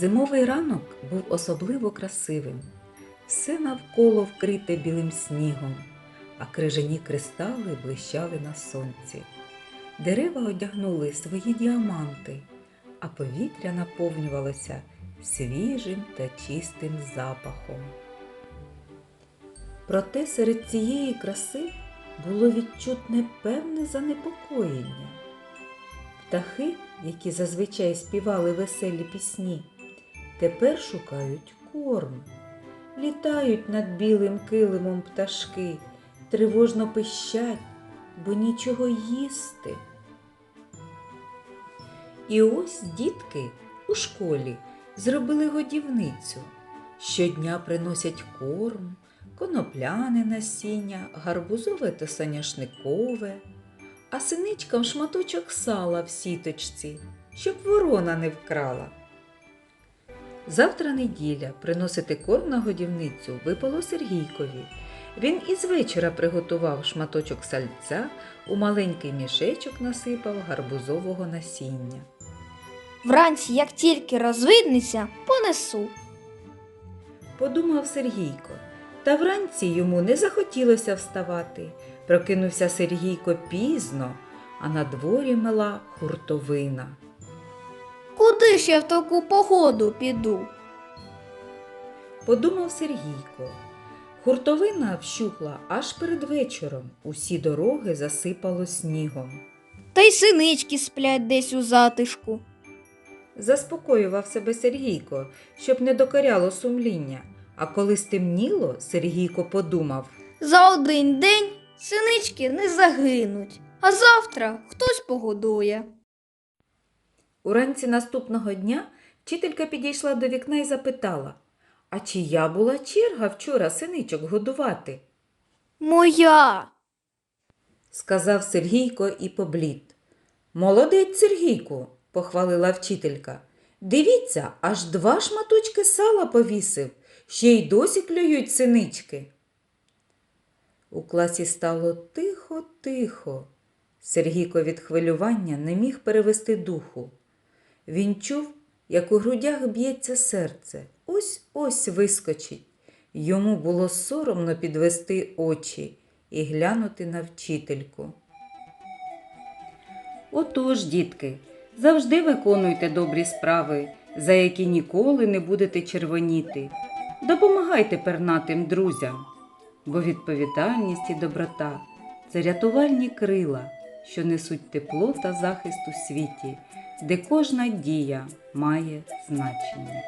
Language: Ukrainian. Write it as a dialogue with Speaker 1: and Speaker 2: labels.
Speaker 1: Зимовий ранок був особливо красивим. Все навколо вкрите білим снігом, а крижані кристали блищали на сонці. Дерева одягнули свої діаманти, а повітря наповнювалося свіжим та чистим запахом. Проте серед цієї краси було відчутне певне занепокоєння. Птахи, які зазвичай співали веселі пісні, тепер шукають корм. Літають над білим килимом пташки, тривожно пищать, бо нічого їсти. І ось дітки у школі зробили годівницю. Щодня приносять корм, конопляне насіння, гарбузове та соняшникове, а синичкам шматочок сала в сіточці, щоб ворона не вкрала. Завтра неділя приносити корм на годівницю випало Сергійкові. Він із вечора приготував шматочок сальця, у маленький мішечок насипав гарбузового насіння.
Speaker 2: Вранці, як тільки розвиднеться, понесу.
Speaker 1: Подумав Сергійко, та вранці йому не захотілося вставати. Прокинувся Сергійко пізно, а на дворі мела хуртовина.
Speaker 2: Куди ж я в таку погоду піду?
Speaker 1: Подумав Сергійко. Хуртовина вщухла аж перед вечором. Усі дороги засипало снігом.
Speaker 2: Та й синички сплять десь у затишку.
Speaker 1: Заспокоював себе Сергійко, щоб не докоряло сумління. А коли стемніло, Сергійко подумав.
Speaker 2: За один день синички не загинуть, а завтра хтось погодує.
Speaker 1: Уранці наступного дня вчителька підійшла до вікна і запитала, а чия була черга вчора синичок годувати?
Speaker 2: Моя.
Speaker 1: сказав Сергійко і поблід. Молодець, Сергійку, похвалила вчителька. Дивіться, аж два шматочки сала повісив, ще й досі клюють синички. У класі стало тихо-тихо. Сергійко від хвилювання не міг перевести духу. Він чув, як у грудях б'ється серце. Ось ось вискочить. Йому було соромно підвести очі і глянути на вчительку. Отож, дітки, завжди виконуйте добрі справи, за які ніколи не будете червоніти. Допомагайте пернатим друзям, бо відповідальність і доброта це рятувальні крила, що несуть тепло та захист у світі, де кожна дія має значення.